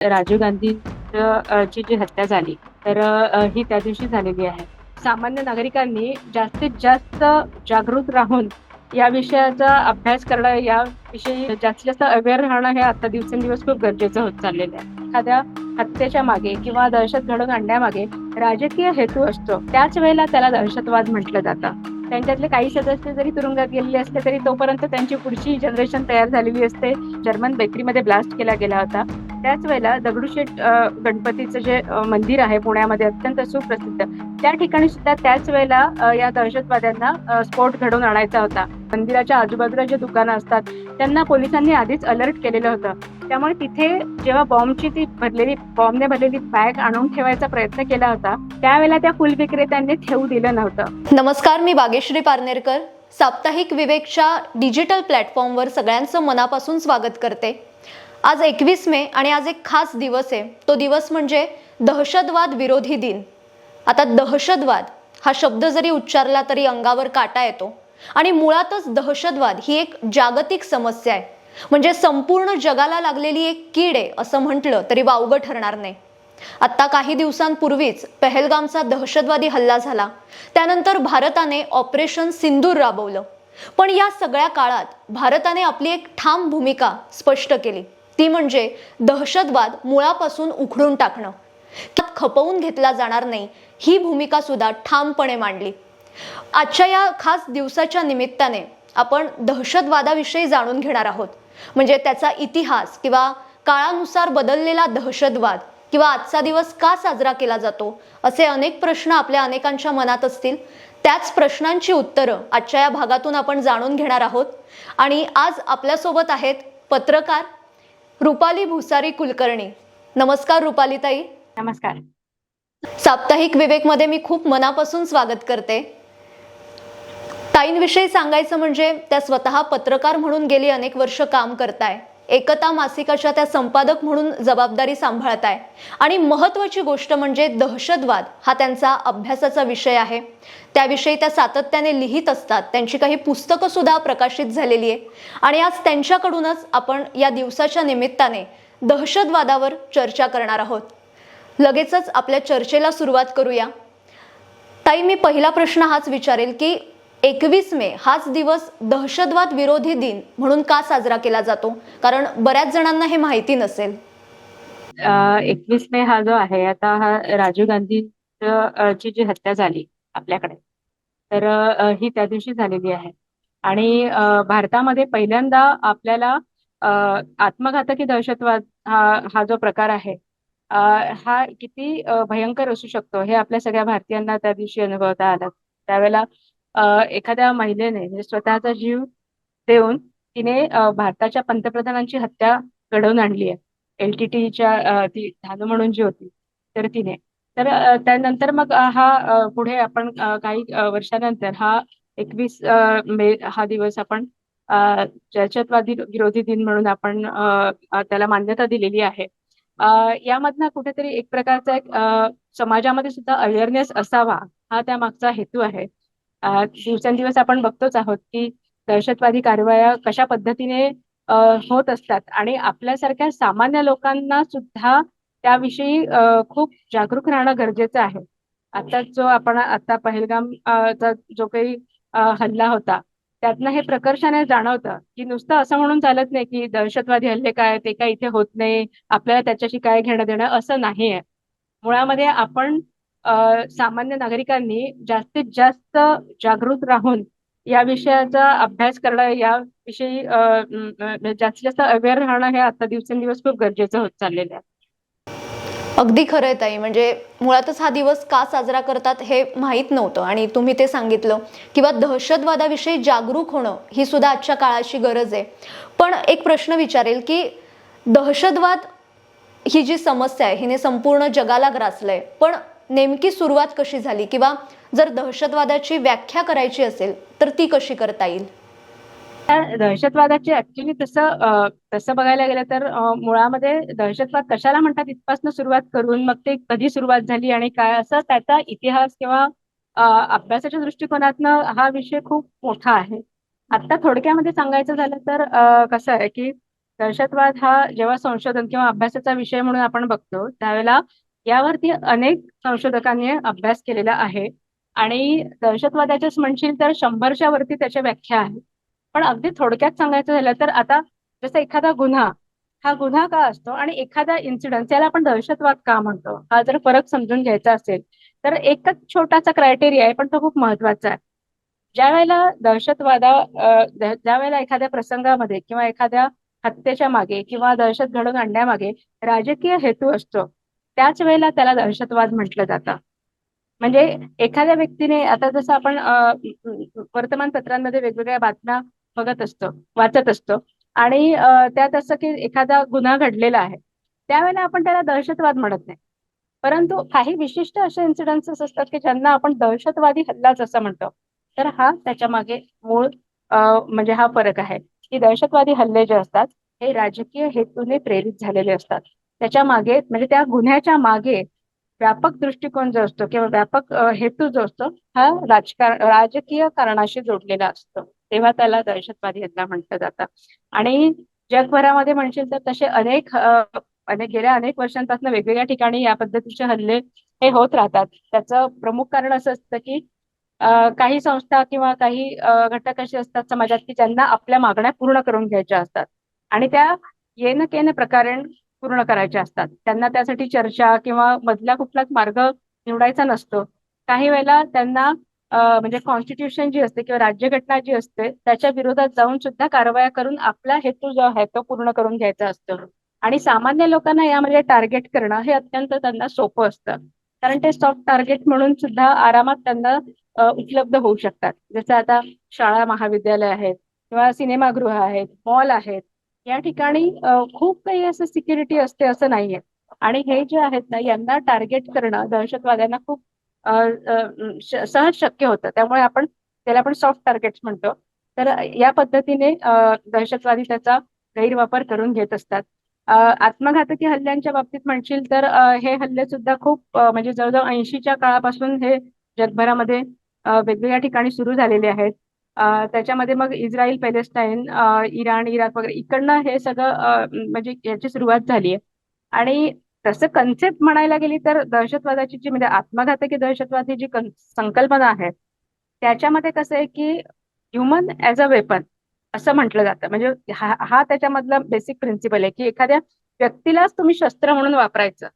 राजीव गांधी ची जी हत्या झाली तर ही त्या दिवशी झालेली आहे. सामान्य नागरिकांनी जास्तीत जास्त जागृत राहून या विषयाचा अभ्यास करणं या विषयी जास्तीत जास्त अवेअर राहणं हे आता दिवसेंदिवस खूप गरजेचं होत चाललेलं आहे. एखाद्या हत्येच्या मागे किंवा दहशत घडवून आणण्यामागे राजकीय हेतू असतो. त्याच वेळेला त्याला दहशतवाद म्हटलं जातं. त्यांच्यातले काही सदस्य जरी तुरुंगात गेलेले असले तरी तोपर्यंत त्यांची पुढची जनरेशन तयार झालेली असते. जर्मन बेकरीमध्ये ब्लास्ट केला गेला होता. त्याच वेळेला दगडूशेठ गणपतीचं जे मंदिर आहे पुण्यामध्ये अत्यंत सुप्रसिद्ध. त्या ठिकाणी सुद्धा त्याच वेळेला या दहशतवाद्यांना स्फोट घडवून आणायचा होता. मंदिराच्या आजूबाजूला जे दुकानं असतात त्यांना पोलिसांनी आधीच अलर्ट केलेलं होतं. त्यामुळे तिथे जेव्हा बॉम्बची ती भरलेली बॉम्बने भरलेली बॅग आणून ठेवायचा प्रयत्न केला होता त्यावेळेला त्या फुल विक्रेत्यांनी ठेवू दिलं नव्हतं. नमस्कार मी बागेश्री पारनेरकर. साप्ताहिक विवेकच्या डिजिटल प्लॅटफॉर्मवर सगळ्यांचं मनापासून स्वागत करते. आज एकवीस मे आणि आज एक खास दिवस आहे. तो दिवस म्हणजे दहशतवाद विरोधी दिन. आता दहशतवाद हा शब्द जरी उच्चारला तरी अंगावर काटा येतो. आणि मुळातच दहशतवाद ही एक जागतिक समस्या आहे. म्हणजे संपूर्ण जगाला लागलेली एक कीड आहे असं म्हटलं तरी वावगं ठरणार नाही. आत्ता काही दिवसांपूर्वीच पहलगामचा दहशतवादी हल्ला झाला. त्यानंतर भारताने ऑपरेशन सिंदूर राबवलं. पण या सगळ्या काळात भारताने आपली एक ठाम भूमिका स्पष्ट केली. ती म्हणजे दहशतवाद मुळापासून उखडून टाकणं. त्यात खपवून घेतला जाणार नाही ही भूमिका सुद्धा ठामपणे मांडली. आजच्या या खास दिवसाच्या निमित्ताने आपण दहशतवादाविषयी जाणून घेणार आहोत. म्हणजे त्याचा इतिहास किंवा काळानुसार बदललेला दहशतवाद किंवा आजचा दिवस का साजरा केला जातो असे अनेक प्रश्न आपल्या अनेकांच्या मनात असतील. त्याच प्रश्नांची उत्तरं आजच्या या भागातून आपण जाणून घेणार आहोत. आणि आज आपल्यासोबत आहेत पत्रकार रुपाली भुसारी कुलकर्णी. नमस्कार रुपाली ताई नमस्कार. साप्ताहिक विवेकमध्ये मी खूप मनापासून स्वागत करते. ताईंविषयी सांगायचं म्हणजे त्या स्वतः पत्रकार म्हणून गेली अनेक वर्ष काम करताय. एकता मासिकाच्या त्या संपादक म्हणून जबाबदारी सांभाळत आहे आणि महत्वाची गोष्ट म्हणजे दहशतवाद हा त्यांचा अभ्यासाचा विषय आहे. त्याविषयी त्या सातत्याने लिहित असतात. त्यांची काही पुस्तकं सुद्धा प्रकाशित झालेली आहे. आणि आज त्यांच्याकडूनच आपण या दिवसाच्या निमित्ताने दहशतवादावर चर्चा करणार आहोत. लगेचच आपल्या चर्चेला सुरुवात करूया. ताई मी पहिला प्रश्न हाच विचारेल की एकवीस मे हाच दिवस दहशतवाद विरोधी दिन म्हणून का साजरा केला जातो? कारण बऱ्याच जणांना हे माहिती नसेल. एकवीस मे हा जो आहे आता हा राजीव गांधी ची जी हत्या झाली आपल्याकडे तर ही त्या दिवशी झालेली आहे. आणि भारतामध्ये पहिल्यांदा आपल्याला आत्मघातकी दहशतवाद हा हा जो प्रकार आहे हा किती भयंकर असू शकतो हे आपल्या सगळ्या भारतीयांना त्या दिवशी अनुभवता आलं. त्यावेळेला एखाद्या महिलेने म्हणजे स्वतःचा जीव देऊन तिने भारताच्या पंतप्रधानांची हत्या घडवून आणली आहे. एलटीटीच्या ती धानू म्हणून जी होती तर तिने. तर त्यानंतर मग हा पुढे आपण काही वर्षानंतर हा एकवीस मे हा दिवस आपण दहशतवादी विरोधी दिन म्हणून आपण त्याला मान्यता दिलेली आहे. यामधनं कुठेतरी एक प्रकारचा एक समाजामध्ये सुद्धा अवेअरनेस असावा हा त्यामागचा हेतू आहे. दिवसेंदिवस आपण बघतोच आहोत की दहशतवादी कारवाया कशा पद्धतीने होत असतात आणि आपल्यासारख्या सामान्य लोकांना सुद्धा त्याविषयी खूप जागरूक राहणं गरजेचं आहे. आता जो आपण आता पहलगाम चा जो काही हल्ला होता त्यातनं हे प्रकर्षाने जाणवतं की नुसतं असं म्हणून चालत नाही की दहशतवादी हल्ले काय ते काय इथे होत नाही आपल्याला त्याच्याशी काय घेणं देणं असं नाही आहे मुळामध्ये आपण सामान्य नागरिकांनी जास्तीत जास्त जागृत राहून या विषयाचा अभ्यास करणं याविषयी म्हणजे जास्तीत जास्त अवेअर राहणं हे आता दिवसेंदिवस खूप गरजेचं होत चाललेलं आहे. अगदी खरं आहे ताई. म्हणजे मुळातच हा दिवस का साजरा करतात हे माहीत नव्हतं आणि तुम्ही ते सांगितलं किंवा दहशतवादाविषयी जागरूक होणं ही सुद्धा आजच्या काळाची गरज आहे. पण एक प्रश्न विचारेल की दहशतवाद ही जी समस्या आहे हिने संपूर्ण जगाला ग्रासलंय. पण नेमकी सुरुवात कशी झाली किंवा जर दहशतवादाची व्याख्या करायची असेल तर ती कशी करता येईल? दहशतवादाची ऍक्च्युली तसं तसं बघायला गेलं तर मुळामध्ये दहशतवाद कशाला म्हणतात? इथपासून सुरुवात करून मग ते कधी सुरुवात झाली आणि काय असं त्याचा इतिहास किंवा अभ्यासाच्या दृष्टिकोनातनं हा विषय खूप मोठा आहे. आता थोडक्यामध्ये सांगायचं झालं तर कसं आहे की दहशतवाद हा जेव्हा संशोधन किंवा अभ्यासाचा विषय म्हणून आपण बघतो त्यावेळेला यावरती अनेक संशोधकांनी अभ्यास केलेला आहे. आणि दहशतवादाच्याच म्हणशील तर शंभरच्या वरती त्याच्या व्याख्या आहेत पण अगदी थोडक्यात सांगायचं झालं तर आता जसं एखादा गुन्हा हा गुन्हा का असतो आणि एखादा इन्सिडन्स याला आपण दहशतवाद का म्हणतो? हा जर फरक समजून घ्यायचा असेल तर एकच छोटासा क्रायटेरिया आहे पण तो खूप महत्त्वाचा आहे. ज्या वेळेला दहशतवादा ज्या वेळेला एखाद्या प्रसंगामध्ये किंवा एखाद्या हत्येच्या मागे किंवा दहशत घडवून आणण्यामागे राजकीय हेतू असतो त्याच वेळेला त्याला दहशतवाद म्हटलं जातं. म्हणजे एखाद्या व्यक्तीने आता जसं आपण वर्तमानपत्रांमध्ये वेगवेगळ्या बातम्या बघत असतो वाचत असतो. आणि त्यात असं की एखादा गुन्हा घडलेला आहे. त्यावेळेला आपण त्याला दहशतवाद म्हणत नाही. परंतु काही विशिष्ट असे इन्सिडन्सेस असतात की ज्यांना आपण दहशतवादी हल्लाच असं म्हणतो तर हा त्याच्यामागे मूळ म्हणजे हा फरक आहे. की दहशतवादी हल्ले जे असतात हे राजकीय हेतूने प्रेरित झालेले असतात. त्याच्यामागे म्हणजे त्या गुन्ह्याच्या मागे व्यापक दृष्टिकोन जो असतो किंवा व्यापक हेतू जो असतो हा राजकारण राजकीय कारणाशी जोडलेला असतो. तेव्हा त्याला दहशतवादी हल्ला म्हटलं जातं. आणि जगभरामध्ये म्हणशील तर तसे अनेक अनेक गेल्या अनेक वर्षांपासून वेगवेगळ्या ठिकाणी या पद्धतीचे हल्ले हे होत राहतात. त्याचं प्रमुख कारण असं असतं की काही संस्था किंवा काही घटक असे असतात समाजात की ज्यांना आपल्या मागण्या पूर्ण करून घ्यायच्या असतात. आणि त्या येन केन प्रकारे पूर्ण करायच्या असतात. त्यांना त्यासाठी चर्चा किंवा मधला कुठलाच मार्ग निवडायचा नसतो. काही वेळेला त्यांना म्हणजे कॉन्स्टिट्यूशन जी असते किंवा राज्यघटना जी असते त्याच्या विरोधात जाऊन सुद्धा कारवाया करून आपला हेतू जो आहे तो पूर्ण करून घ्यायचा असतो. आणि सामान्य लोकांना यामध्ये टार्गेट करणं हे अत्यंत त्यांना सोपं असतं. कारण ते सॉफ्ट टार्गेट म्हणून सुद्धा आरामात त्यांना उपलब्ध होऊ शकतात. जसं आता शाळा महाविद्यालय आहेत किंवा सिनेमागृह आहेत मॉल आहेत या ठिकाणी खूप काही असं सिक्युरिटी असते असं नाहीये. आणि हे जे आहेत ना यांना टार्गेट करणं दहशतवाद्यांना खूप सहज शक्य होतं. त्यामुळे आपण त्याला आपण सॉफ्ट टार्गेट्स म्हणतो. तर या पद्धतीने दहशतवादी त्याचा गैरवापर करून घेत असतात. आत्मघातकी हल्ल्यांच्या बाबतीत म्हणशील तर हे हल्ले सुद्धा खूप म्हणजे जवळजवळ ऐंशीच्या काळापासून हे जगभरामध्ये वेगवेगळ्या ठिकाणी सुरू झालेले आहेत. त्याच्यामध्ये मग इस्रायल पॅलेस्टाईन इराण इराक वगैरे इकडनं हे सगळं म्हणजे याची सुरुवात झाली आहे आणि तसं कन्सेप्ट म्हणायला गेली तर दहशतवादाची जी म्हणजे आत्मघातकी दहशतवादी जी संकल्पना आहे त्याच्यामध्ये कसं आहे की ह्युमन ॲज अ वेपन असं म्हटलं जातं. म्हणजे हा हा त्याच्यामधला बेसिक प्रिन्सिपल आहे की एखाद्या व्यक्तीलाच तुम्ही शस्त्र म्हणून वापरायचं.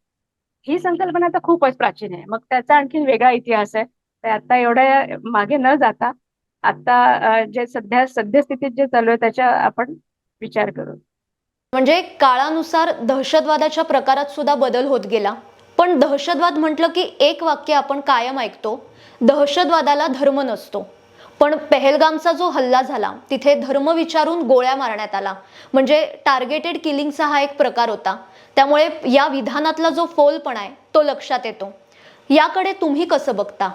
ही संकल्पना तर खूपच प्राचीन आहे. मग त्याचा आणखीन वेगळा इतिहास आहे. तर आता एवढ्या मागे न जाता आता जे सध्या सद्यस्थितीत जे चालू आहे त्याच्या आपण विचार करू. म्हणजे काळानुसार दहशतवादाच्या प्रकारात सुद्धा बदल होत गेला. पण दहशतवाद म्हटलं की एक वाक्य आपण कायम ऐकतो दहशतवादाला धर्म नसतो. पण पेहेलगामचा जो हल्ला झाला तिथे धर्म विचारून गोळ्या मारण्यात आला. म्हणजे टार्गेटेड किलिंगचा हा एक प्रकार होता. त्यामुळे या विधानातला जो फोलपणा आहे तो लक्षात येतो. याकडे तुम्ही कसं बघता?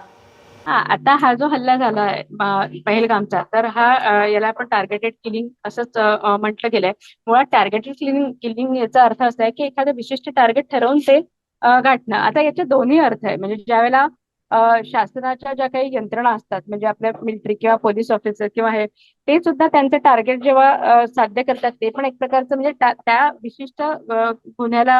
हा आता हा जो हल्ला झाला आहे पहलगामचा तर हा याला आपण टार्गेटेड किलिंग असंच म्हटलं गेलंय. मुळात टार्गेटेड किलिंग किलिंग याचा अर्थ असा आहे की एखादं विशिष्ट टार्गेट ठरवून ते गाठणं. आता याचे दोन्ही अर्थ आहे. म्हणजे ज्यावेळेला शासनाच्या ज्या काही यंत्रणा असतात म्हणजे आपल्या मिलिटरी किंवा पोलीस ऑफिसर किंवा हे ते सुद्धा त्यांचं टार्गेट जेव्हा साध्य करतात ते पण एक प्रकारचं म्हणजे त्या विशिष्ट गुन्ह्याला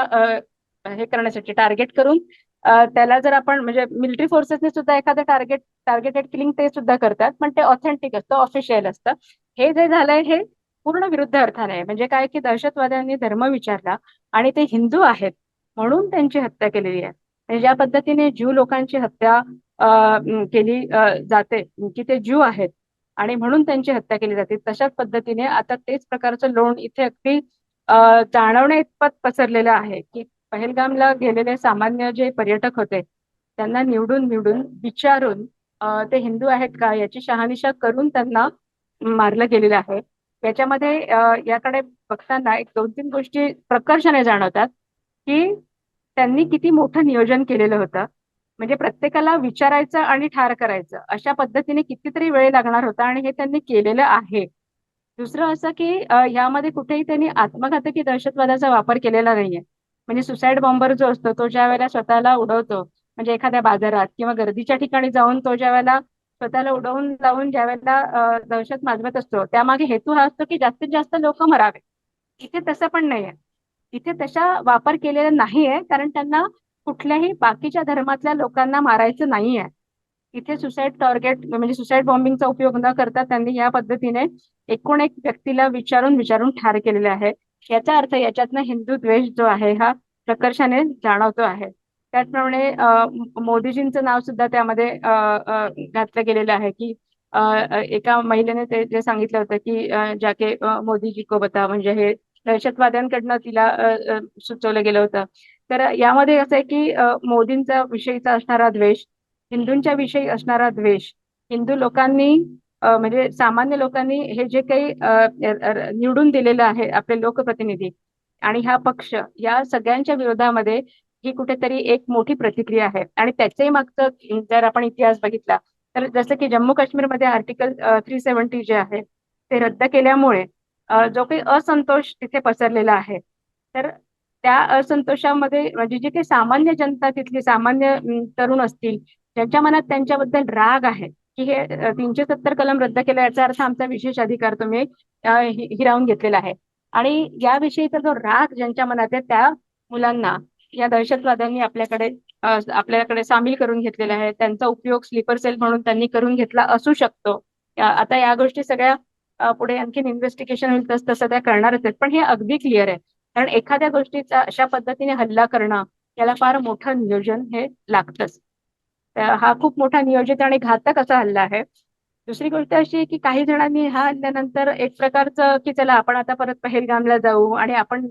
हे करण्यासाठी टार्गेट करून त्याला जर आपण म्हणजे मिलिटरी फोर्सेसने सुद्धा एखादं टार्गेट टार्गेटेड किलिंग ते सुद्धा करतात पण ते ऑथेंटिक असतं ऑफिशियल असतं. हे जे झालंय हे पूर्ण विरुद्ध अर्थाने आहे. म्हणजे काय की दहशतवाद्यांनी धर्म विचारला आणि ते हिंदू आहेत म्हणून त्यांची हत्या केलेली आहे. आणि ज्या पद्धतीने ज्यू लोकांची हत्या अ, केली जाते की ते ज्यू आहेत आणि म्हणून त्यांची हत्या केली जाते तशाच पद्धतीने आता तेच प्रकारचं लोण इथे अगदी जाणवण्या इतपत पसरलेलं आहे की पहलगामला गेलेले सामान्य जे पर्यटक होते त्यांना निवडून निवडून विचारून ते हिंदू आहेत का याची शहानिशा करून त्यांना मारलं गेलेलं आहे. याच्यामध्ये याकडे बघताना एक दोन तीन गोष्टी प्रकर्षाने जाणवतात की त्यांनी किती मोठं नियोजन केलेलं होतं. म्हणजे प्रत्येकाला विचारायचं आणि ठार करायचं अशा पद्धतीने कितीतरी वेळ लागणार होता आणि हे त्यांनी केलेलं आहे. दुसरं असं की यामध्ये कुठेही त्यांनी आत्मघातकी दहशतवादाचा वापर केलेला नाहीये. म्हणजे सुसाईड बॉम्बर जो असतो तो ज्या वेळेला स्वतःला उडवतो म्हणजे एखाद्या बाजारात किंवा गर्दीच्या ठिकाणी जाऊन तो ज्या वेळेला स्वतःला उडवून लावून ज्या वेळेला दहशत माजवत असतो त्यामागे हेतू हा असतो की जास्तीत जास्त लोक मरावे. इथे तसं पण नाहीये. इथे तशा वापर केलेला नाहीये कारण त्यांना कुठल्याही बाकीच्या धर्मातल्या लोकांना मारायचं नाहीये. इथे सुसाईड टार्गेट म्हणजे सुसाईड बॉम्बिंगचा उपयोग न करता त्यांनी या पद्धतीने एकूण एक व्यक्तीला विचारून विचारून ठार केलेले आहे. याचा अर्थ याच्यातनं हिंदू द्वेष जो आहे हा प्रकर्षाने जाणवतो आहे. त्याचप्रमाणे अं, मोदीजींचं नाव सुद्धा त्यामध्ये अं, घातलं गेलेलं आहे की अं, एका महिलेने ते जे सांगितलं होतं की जाके मोदीजी को बता म्हणजे हे दहशतवाद्यांकडनं तिला सुचवलं गेलं होतं. तर यामध्ये असं आहे की मोदींचा विषयीचा असणारा द्वेष हिंदूंच्या विषयी असणारा द्वेष हिंदू लोकांनी म्हणजे सामान्य लोकांनी हे जे काही निवडून दिलेलं आहे आपले लोकप्रतिनिधी आणि हा पक्ष या सगळ्यांच्या विरोधामध्ये ही कुठेतरी एक मोठी प्रतिक्रिया आहे. आणि त्याच्याही मागचं जर आपण इतिहास बघितला तर जसं की जम्मू काश्मीरमध्ये आर्टिकल थ्री सेव्हन्टी जे आहे ते रद्द केल्यामुळे जो काही असंतोष तिथे पसरलेला आहे. तर त्या असंतोषामध्ये म्हणजे जे काही सामान्य जनता तिथली सामान्य तरुण असतील ज्यांच्या मनात त्यांच्याबद्दल राग आहे की हे तीनशे सत्तर कलम रद्द केला याचा अर्थ आमचा विशेष अधिकार तुम्ही हिरावून घेतलेला आहे. आणि याविषयीचा जो राग ज्यांच्या मनात आहे त्या मुलांना या दहशतवाद्यांनी आपल्याकडे आपल्याकडे सामील करून घेतलेला आहे. त्यांचा उपयोग स्लीपर सेल म्हणून त्यांनी करून घेतला असू शकतो. आता या गोष्टी सगळ्या पुढे आणखीन इन्व्हेस्टिगेशन होईल तस तसं त्या करणारच आहेत. पण हे अगदी क्लिअर आहे. कारण एखाद्या गोष्टीचा अशा पद्धतीने हल्ला करणं याला फार मोठं नियोजन हे लागतंच. हा खूप मोठा नियोजित आणि घातक असा हल्ला आहे. दुसरी गोष्ट अशी आहे की काही जणांनी हा हल्ल्यानंतर एक प्रकारचं की चला आपण आता परत पहेलगामला जाऊ आणि आपण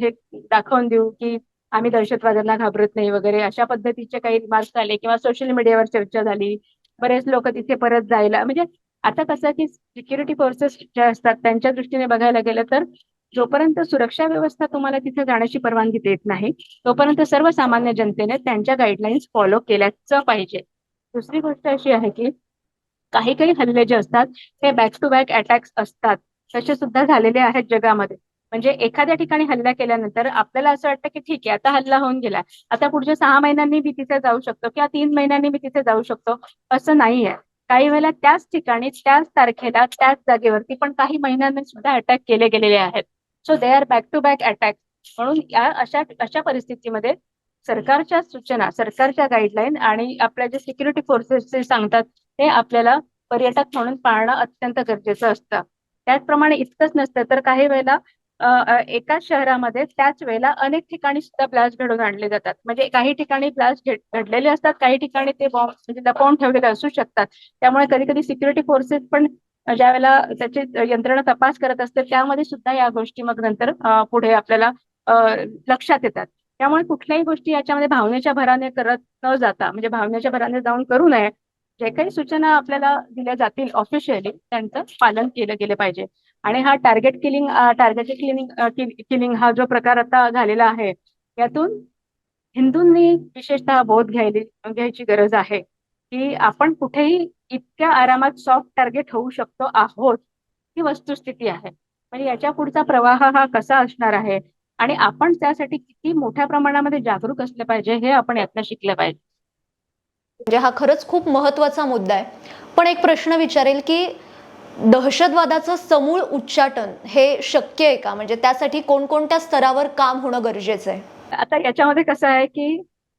हे दाखवून देऊ की आम्ही दहशतवाद्यांना घाबरत नाही वगैरे अशा पद्धतीचे काही रिमार्क्स आले किंवा सोशल मीडियावर चर्चा झाली. बरेच लोक तिथे परत जायला म्हणजे आता कसं की सिक्युरिटी फोर्सेस ज्या असतात त्यांच्या दृष्टीने बघायला गेलं तर जोपर्यंत सुरक्षा व्यवस्था तुम्हाला तिथे जाण्याची परवानगी देत नाही तोपर्यंत सर्वसामान्य जनतेने त्यांच्या गाईडलाईन्स फॉलो केल्याच पाहिजे. दुसरी गोष्ट अशी आहे की काही काही हल्ले जे असतात हे बॅक टू बॅक अटॅक्स असतात. तसे सुद्धा झालेले आहेत जगामध्ये. म्हणजे एखाद्या ठिकाणी हल्ला केल्यानंतर आपल्याला असं वाटतं की ठीक आहे आता हल्ला होऊन गेला. आता पुढच्या सहा महिन्यांनी मी तिथे जाऊ शकतो किंवा तीन महिन्यांनी मी तिथे जाऊ शकतो असं नाहीये. काही वेळेला त्याच ठिकाणी त्याच तारखेला त्याच जागेवरती पण काही महिन्यांनी सुद्धा अटॅक केले गेलेले आहेत. So they are back to back attack म्हणून या अशा अशा परिस्थितीमध्ये सरकारच्या सूचना सरकारच्या गाईडलाईन आणि आपल्या जे सिक्युरिटी फोर्सेस जे सांगतात ते आपल्याला पर्यटक म्हणून पाळणं अत्यंत गरजेचं असतं. त्याचप्रमाणे इतकंच नसतं तर काही वेळेला एकाच शहरामध्ये त्याच वेळेला अनेक ठिकाणी सुद्धा ब्लास्ट घडवून आणले जातात. म्हणजे काही ठिकाणी ब्लास्ट घडलेले असतात काही ठिकाणी ते बॉम्ब म्हणजे लपवून ठेवलेले असू शकतात. त्यामुळे कधी कधी सिक्युरिटी फोर्सेस पण ज्या वेळेला त्याची यंत्रणा तपास करत असते त्यामध्ये सुद्धा या गोष्टी मग नंतर पुढे आपल्याला लक्षात येतात. त्यामुळे कुठल्याही गोष्टी याच्यामध्ये भावनेच्या भराने करत न जाता म्हणजे भावनेच्या भराने जाऊन करू नये जे काही सूचना आपल्याला दिल्या जातील ऑफिशियली त्यांचं पालन केलं गेलं पाहिजे. आणि हा target killing target killing killing हा जो प्रकार आता झालेला आहे यातून हिंदूंनी विशेषतः बोध घ्यायला घ्यायची गरज आहे की आपण कुठेही इतक्या आरामात सॉफ्ट टार्गेट होऊ शकतो आहोत ही वस्तुस्थिती आहे. म्हणजे याच्या पुढचा प्रवाह हा कसा असणार आहे? आणि आपण त्यासाठी किती मोठ्या प्रमाणामध्ये जागरूक असलं पाहिजे हे आपण यातनं शिकलं पाहिजे. म्हणजे हा खरंच खूप महत्त्वाचा मुद्दा आहे. पण एक प्रश्न विचारेल की दहशतवादाचं समूळ उच्चाटन हे शक्य आहे का? म्हणजे त्यासाठी कोणकोणत्या स्तरावर काम होणं गरजेचं आहे? आता याच्यामध्ये कसं आहे की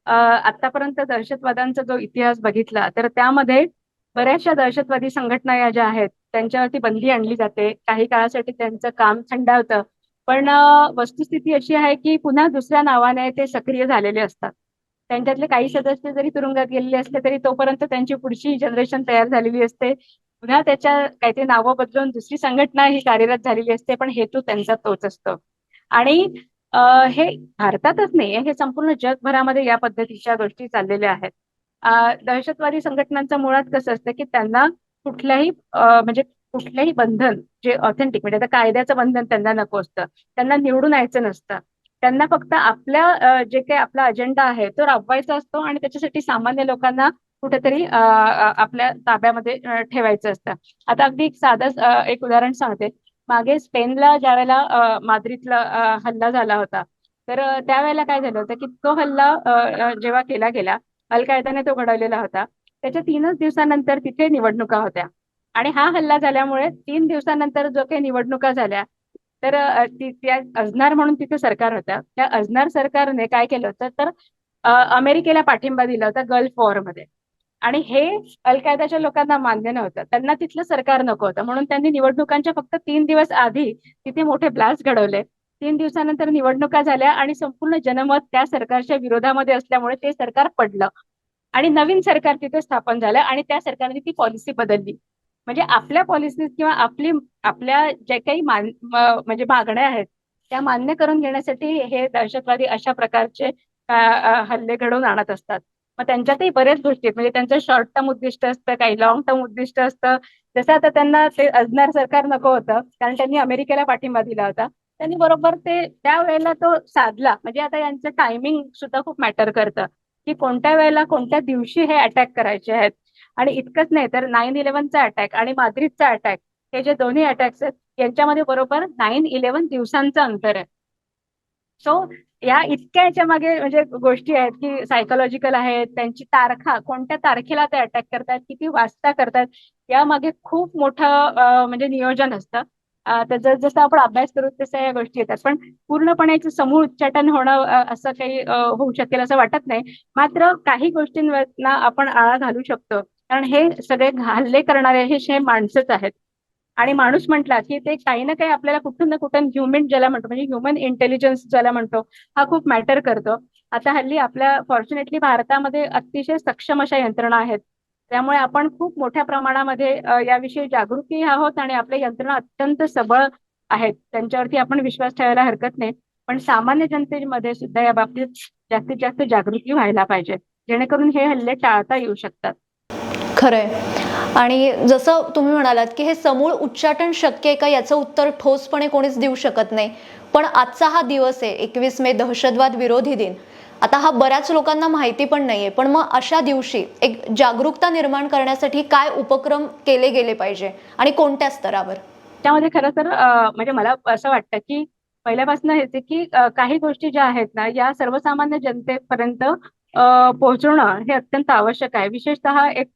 आतापर्यंत दहशतवादांचा जो इतिहास बघितला तर त्यामध्ये बऱ्याचशा दहशतवादी संघटना या ज्या आहेत त्यांच्यावरती बंदी आणली जाते. काही काळासाठी त्यांचं काम थंडावतं. पण वस्तुस्थिती अशी आहे की पुन्हा दुसऱ्या नावाने ते सक्रिय झालेले असतात. त्यांच्यातले काही सदस्य जरी तुरुंगात गेलेले असले तरी तोपर्यंत त्यांची पुढची जनरेशन तयार झालेली असते. पुन्हा त्याच्या काहीतरी नावं बदलून दुसरी संघटना ही कार्यरत झालेली असते पण हेतू त्यांचा तोच असतो. आणि हे भारतातच नाही हे संपूर्ण जगभरामध्ये या पद्धतीच्या गोष्टी चाललेल्या आहेत. दहशतवादी संघटनांचं मुळात कसं असतं की त्यांना कुठल्याही म्हणजे कुठलंही बंधन जे ऑथेंटिक म्हणजे आता कायद्याचं बंधन त्यांना नको असतं. त्यांना निवडून यायचं नसतं. त्यांना फक्त आपल्या जे काही आपला अजेंडा आहे तो राबवायचा असतो आणि त्याच्यासाठी सामान्य लोकांना कुठेतरी अ, आपल्या ताब्यामध्ये ठेवायचं असतं. आता अगदी एक साधं एक उदाहरण सांगते. मागे स्पेनला ज्यावेळेला वेळेला माद्रिदला हल्ला झाला होता तर त्यावेळेला काय झालं होतं की तो हल्ला जेव्हा केला गेला अल कायदाने तो घडवलेला होता. त्याच्या तीनच दिवसानंतर तिथे निवडणुका होत्या. आणि हा हल्ला झाल्यामुळे तीन दिवसानंतर जो काही निवडणुका झाल्या तर त्या अजनार म्हणून तिथे सरकार होतं त्या अजनार सरकारने काय केलं होतं? तर अमेरिकेला पाठिंबा दिला होता गल्फ वॉरमध्ये आणि हे अल कायदाच्या लोकांना मान्य नव्हतं. त्यांना तिथलं सरकार नको होतं. म्हणून त्यांनी निवडणुकांच्या फक्त तीन दिवस आधी तिथे मोठे ब्लास्ट घडवले. तीन दिवसानंतर निवडणुका झाल्या आणि संपूर्ण जनमत त्या सरकारच्या विरोधामध्ये असल्यामुळे ते सरकार पडलं. आणि नवीन सरकार तिथे स्थापन झालं आणि त्या सरकारने ती पॉलिसी बदलली. म्हणजे आपल्या पॉलिसीज किंवा आपली आपल्या जे काही मान म्हणजे मागण्या आहेत त्या मान्य करून घेण्यासाठी हे दहशतवादी अशा प्रकारचे हल्ले घडवून आणत असतात. मग त्यांच्यातही बऱ्याच गोष्टी आहेत. म्हणजे त्यांचं शॉर्ट टर्म उद्दिष्ट असतं काही लॉंग टर्म उद्दिष्ट असतं. जसं आता त्यांना ते अजनार सरकार नको होतं कारण त्यांनी अमेरिकेला पाठिंबा दिला होता. त्यांनी बरोबर ते त्यावेळेला तो साधला. म्हणजे आता यांचं टायमिंग सुद्धा खूप मॅटर करतं. की कोणत्या वेळेला कोणत्या दिवशी हे अटॅक करायचे आहेत. आणि इतकंच नाही तर नाईन इलेव्हनचा अटॅक आणि माद्रिदचा अटॅक हे जे दोन्ही अटॅक्स आहेत यांच्यामध्ये बरोबर नाईन इलेव्हन दिवसांचं अंतर आहे. सो या इतक्या याच्या मागे म्हणजे गोष्टी आहेत की सायकोलॉजिकल आहेत त्यांची तारखा कोणत्या तारखेला ते अटॅक करतात किती वाजता करतात यामागे खूप मोठं म्हणजे नियोजन असतं. त्याचा जस जसं आपण अभ्यास करू तसं या गोष्टी येतात. पण पूर्णपणे याचं समूळ उच्चाटन होणं असं काही होऊ शकेल असं वाटत नाही. मात्र काही गोष्टींवरना आपण आळा घालू शकतो. कारण हे सगळे हल्ले करणारे हे शे माणसंच आहेत. आणि माणूस म्हटला की ते काही ना काही आपल्याला कुठून ना कुठून ह्युमन ज्याला म्हणतो म्हणजे ह्युमन इंटेलिजन्स ज्याला म्हणतो हा खूप मॅटर करतो. आता हल्ली आपल्या फॉर्च्युनेटली भारतामध्ये अतिशय सक्षम अशा यंत्रणा आहेत. त्यामुळे आपण खूप मोठ्या प्रमाणामध्ये याविषयी जागृती आहोत आणि आपल्या यंत्रणा अत्यंत सबळ आहेत. त्यांच्यावरती आपण विश्वास ठेवायला हरकत नाही. पण सामान्य जनतेमध्ये सुद्धा या बाबतीत जास्तीत जास्त जागृती व्हायला पाहिजे. जेणेकरून हे हल्ले टाळता येऊ शकतात. खरंय. आणि जसं तुम्ही म्हणालात की हे समूळ उच्चाटन शक्य आहे का याचं उत्तर ठोसपणे कोणीच देऊ शकत नाही. पण आजचा हा दिवस आहे. एकवीस मे दहशतवाद विरोधी दिन. आता हा बऱ्याच लोकांना माहिती पण नाहीये पण मग अशा दिवशी एक जागरूकता निर्माण करण्यासाठी काय उपक्रम केले गेले पाहिजे आणि कोणत्या स्तरावर? त्यामध्ये खरं तर म्हणजे मला असं वाटतं की पहिल्यापासून हेच की काही गोष्टी ज्या आहेत ना या सर्वसामान्य जनतेपर्यंत पोहोचवणं हे अत्यंत आवश्यक आहे. विशेषतः एक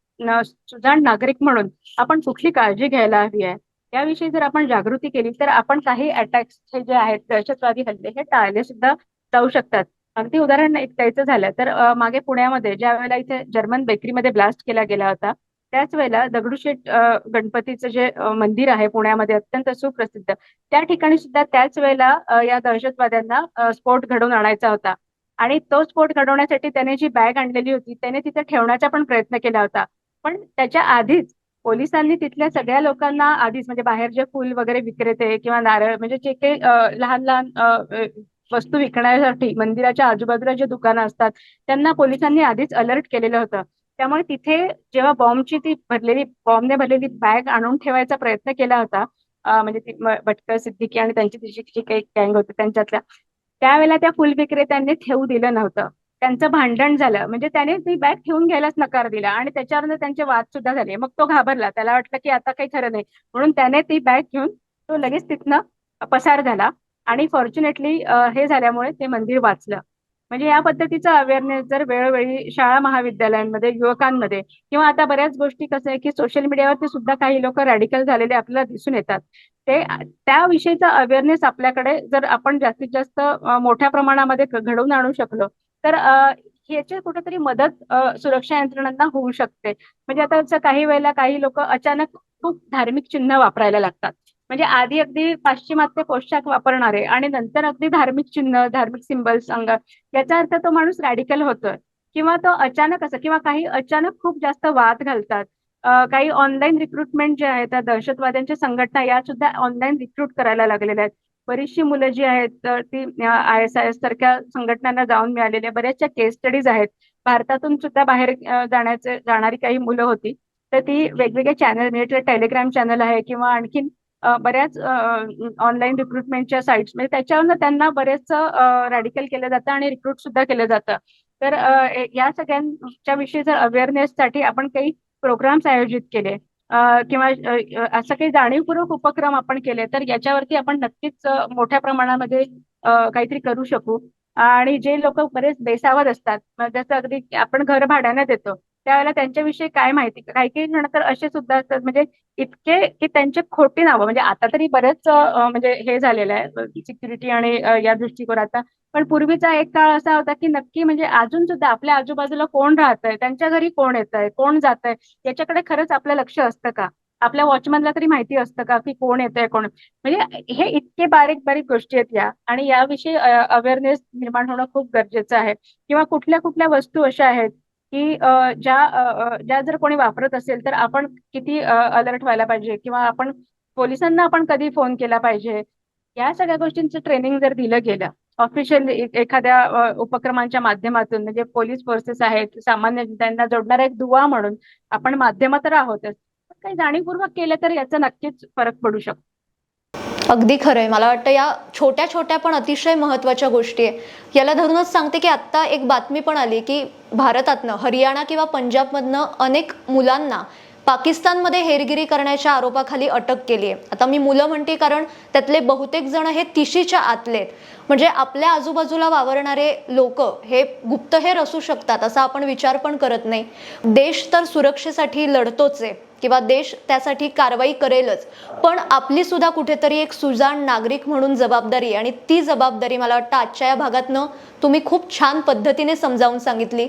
सुजाण नागरिक म्हणून आपण कुठली काळजी घ्यायला हवी आहे? याविषयी जर आपण जागृती केली तर आपण काही अटॅक्स हे जे आहेत दहशतवादी हल्ले हे टाळले सुद्धा जाऊ शकतात. अगदी उदाहरण एक द्यायचं झालं तर मागे पुण्यामध्ये ज्या वेळेला इथे जर्मन बेकरीमध्ये ब्लास्ट केला गेला होता त्याच वेळेला दगडूशेठ गणपतीचं जे मंदिर आहे पुण्यामध्ये अत्यंत सुप्रसिद्ध. त्या ठिकाणी सुद्धा त्याच वेळेला या दहशतवाद्यांना स्फोट घडवून आणायचा होता. आणि तो स्फोट घडवण्यासाठी त्याने जी बॅग आणलेली होती त्याने तिथे ठेवण्याचा पण प्रयत्न केला होता. पण त्याच्या आधीच पोलिसांनी तिथल्या सगळ्या लोकांना आधीच म्हणजे बाहेर जे फुल वगैरे विक्रेते किंवा नारळ म्हणजे जे काही लहान लहान वस्तू विकण्यासाठी मंदिराच्या आजूबाजूला जे दुकानं असतात त्यांना पोलिसांनी आधीच अलर्ट केलेलं होतं. त्यामुळे तिथे जेव्हा बॉम्बची ती भरलेली बॉम्बने भरलेली बॅग आणून ठेवायचा प्रयत्न केला होता म्हणजे ती भटकर सिद्दीकी आणि त्यांची तिची जी काही गँग होती त्यांच्यातल्या त्यावेळेला त्या फुल विक्रेत्यांनी ठेवू दिलं नव्हतं. त्यांचं भांडण झालं. म्हणजे त्याने ती बॅग ठेवून घ्यायलाच नकार दिला आणि त्याच्यावरनं त्यांचे वाद सुद्धा झाले. मग तो घाबरला. त्याला वाटलं की आता काही खरं नाही. म्हणून त्याने ती बॅग घेऊन तो लगेच तिथनं पसार झाला. आणि फॉर्च्युनेटली हे झाल्यामुळे ते मंदिर वाचलं. म्हणजे या पद्धतीचा अवेअरनेस जर वेळोवेळी शाळा महाविद्यालयांमध्ये युवकांमध्ये किंवा आता बऱ्याच गोष्टी कसं आहे की सोशल मीडियावरती सुद्धा काही लोक रॅडिकल झालेले आपल्याला दिसून येतात. ते त्याविषयीचा अवेअरनेस आपल्याकडे जर आपण जास्तीत जास्त मोठ्या प्रमाणामध्ये घडवून आणू शकलो तर ह्याची कुठेतरी मदत सुरक्षा यंत्रणांना होऊ शकते. म्हणजे आता काही वेळेला काही लोक अचानक खूप धार्मिक चिन्ह वापरायला लागतात. म्हणजे आधी अगदी पाश्चिमात्य पोशाख वापरणारे आणि नंतर अगदी धार्मिक चिन्ह धार्मिक सिम्बल्स अंग याचा अर्थ तो माणूस रॅडिकल होतोय किंवा तो अचानक असं किंवा काही अचानक खूप जास्त वाद घालतात. काही ऑनलाईन रिक्रुटमेंट जे आहे त्या दहशतवाद्यांच्या संघटना या सुद्धा ऑनलाईन रिक्रूट करायला लागलेल्या आहेत. बरीचशी मुलं जी आहेत तर ती आय एस आय एस सारख्या संघटनांना जाऊन मिळालेल्या बऱ्याचशा केस स्टडीज आहेत. भारतातून सुद्धा बाहेर जाण्याचे जाणारी काही मुलं होती. तर ती वेगवेगळे चॅनल म्हणजे टेलिग्राम चॅनल आहे किंवा आणखीन बऱ्याच ऑनलाईन रिक्रुटमेंटच्या साईट्स म्हणजे त्याच्यावरनं त्यांना बरेच रॅडिकल केलं जातं आणि रिक्रूट सुद्धा केलं जातं. तर या सगळ्यांच्या विषयी जर अवेअरनेससाठी आपण काही प्रोग्राम्स आयोजित केले किंवा असं काही जाणीवपूर्वक उपक्रम आपण केले तर याच्यावरती आपण नक्कीच मोठ्या प्रमाणामध्ये काहीतरी करू शकू. आणि जे लोक बरेच बेसावर असतात जसं अगदी आपण घर भाड्याने देतो त्यावेळेला त्यांच्याविषयी काय माहिती? काही काही जण तर असे सुद्धा असतात म्हणजे इतके की त्यांचे खोटी नावं म्हणजे आता तरी बरेच म्हणजे हे झालेलं आहे सिक्युरिटी आणि या दृष्टिकोनाचा. पण पूर्वीचा एक काळ असा होता की नक्की म्हणजे अजून सुद्धा आपल्या आजूबाजूला कोण राहतंय? त्यांच्या घरी कोण येत आहे कोण जात आहे याच्याकडे खरंच आपलं लक्ष असतं का? आपल्या वॉचमॅनला तरी माहिती असतं का की कोण येत आहे कोण म्हणजे हे इतके बारीक बारीक गोष्टी आहेत या. आणि याविषयी अवेअरनेस निर्माण होणं खूप गरजेचं आहे. किंवा कुठल्या कुठल्या वस्तू अशा आहेत की ज्या ज्या जर कोणी वापरत असेल तर आपण किती अलर्ट व्हायला पाहिजे? किंवा आपण पोलिसांना आपण कधी फोन केला पाहिजे? या सगळ्या गोष्टींचं ट्रेनिंग जर दिलं गेलं ऑफिशियल एखाद्या उपक्रमांच्या माध्यमातून म्हणजे पोलीस फोर्सेस आहेत सामान्य त्यांना जोडणारा एक दुवा म्हणून आपण माध्यमात तर आहोतच पण काही जाणीवपूर्वक केलं तर याचा नक्कीच फरक पडू शकतो. अगदी खरंय. मला वाटतं या छोट्या छोट्या पण अतिशय महत्त्वाच्या गोष्टी आहे. याला धरूनच सांगते की आत्ता एक बातमी पण आली की भारतातनं हरियाणा किंवा पंजाबमधनं अनेक मुलांना पाकिस्तानमध्ये हेरगिरी करण्याच्या आरोपाखाली अटक केली आहे. आता मी मुलं म्हणते कारण त्यातले बहुतेक जण हे तिशीच्या आतले आहेत. म्हणजे आपल्या आजूबाजूला वावरणारे लोक हे गुप्तहेर असू शकतात असा आपण विचार पण करत नाही. देश तर सुरक्षेसाठी लढतोच आहे. किंवा देश त्यासाठी कारवाई करेलच. पण आपली सुद्धा कुठेतरी एक सुजाण नागरिक म्हणून जबाबदारी आणि ती जबाबदारी मला वाटतं आजच्या या भागातनं तुम्ही खूप छान पद्धतीने समजावून सांगितली.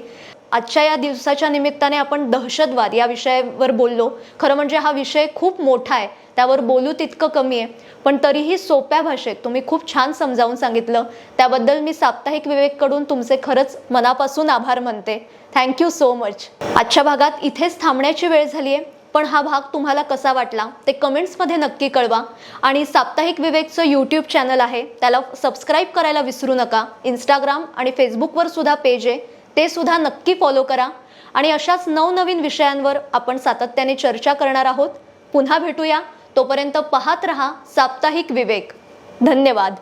आजच्या या दिवसाच्या निमित्ताने आपण दहशतवाद या विषयावर बोललो. खरं म्हणजे हा विषय खूप मोठा आहे. त्यावर बोलू तितकं कमी आहे. पण तरीही सोप्या भाषेत तुम्ही खूप छान समजावून सांगितलं. त्याबद्दल मी साप्ताहिक विवेककडून तुमचे खरंच मनापासून आभार मानते. थँक्यू सो मच आजच्या भागात इथेच थांबण्याची वेळ झाली आहे पण हा भाग तुम्हाला कसा वाटला ते कमेंट्समध्ये नक्की कळवा. आणि साप्ताहिक विवेकचं यूट्यूब चॅनल आहे त्याला सबस्क्राईब करायला विसरू नका. इंस्टाग्राम आणि फेसबुकवर सुद्धा पेज आहे ते सुद्धा नक्की फॉलो करा. आणि अशाच नवनवीन विषयांवर आपण सातत्याने चर्चा करणार आहोत. पुन्हा भेटूया. तोपर्यंत पाहत रहा साप्ताहिक विवेक. धन्यवाद.